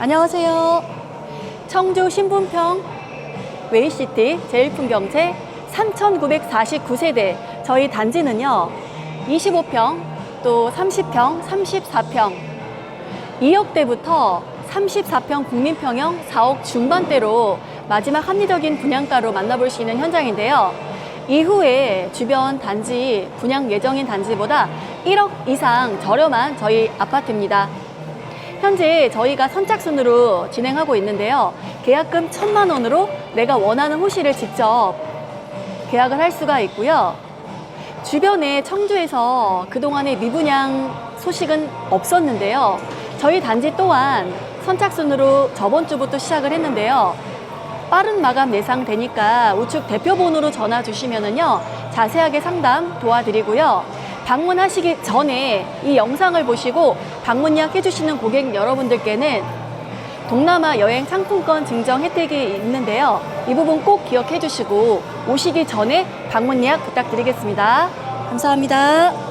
안녕하세요. 청주 신분평 웨이시티 제일풍경채 3,949세대 저희 단지는요 25평 또 30평, 34평 2억대부터 34평 국민평형 4억 중반대로 마지막 합리적인 분양가로 만나볼 수 있는 현장인데요. 이후에 주변 단지 분양 예정인 단지보다 1억 이상 저렴한 저희 아파트입니다. 현재 저희가 선착순으로 진행하고 있는데요. 계약금 천만 원으로 내가 원하는 호실을 직접 계약을 할 수가 있고요. 주변에 청주에서 그동안의 미분양 소식은 없었는데요. 저희 단지 또한 선착순으로 저번 주부터 시작을 했는데요. 빠른 마감 예상되니까 우측 대표번호로 전화 주시면은요. 자세하게 상담 도와드리고요. 방문하시기 전에 이 영상을 보시고 방문 예약해 주시는 고객 여러분들께는 동남아 여행 상품권 증정 혜택이 있는데요. 이 부분 꼭 기억해 주시고 오시기 전에 방문 예약 부탁드리겠습니다. 감사합니다.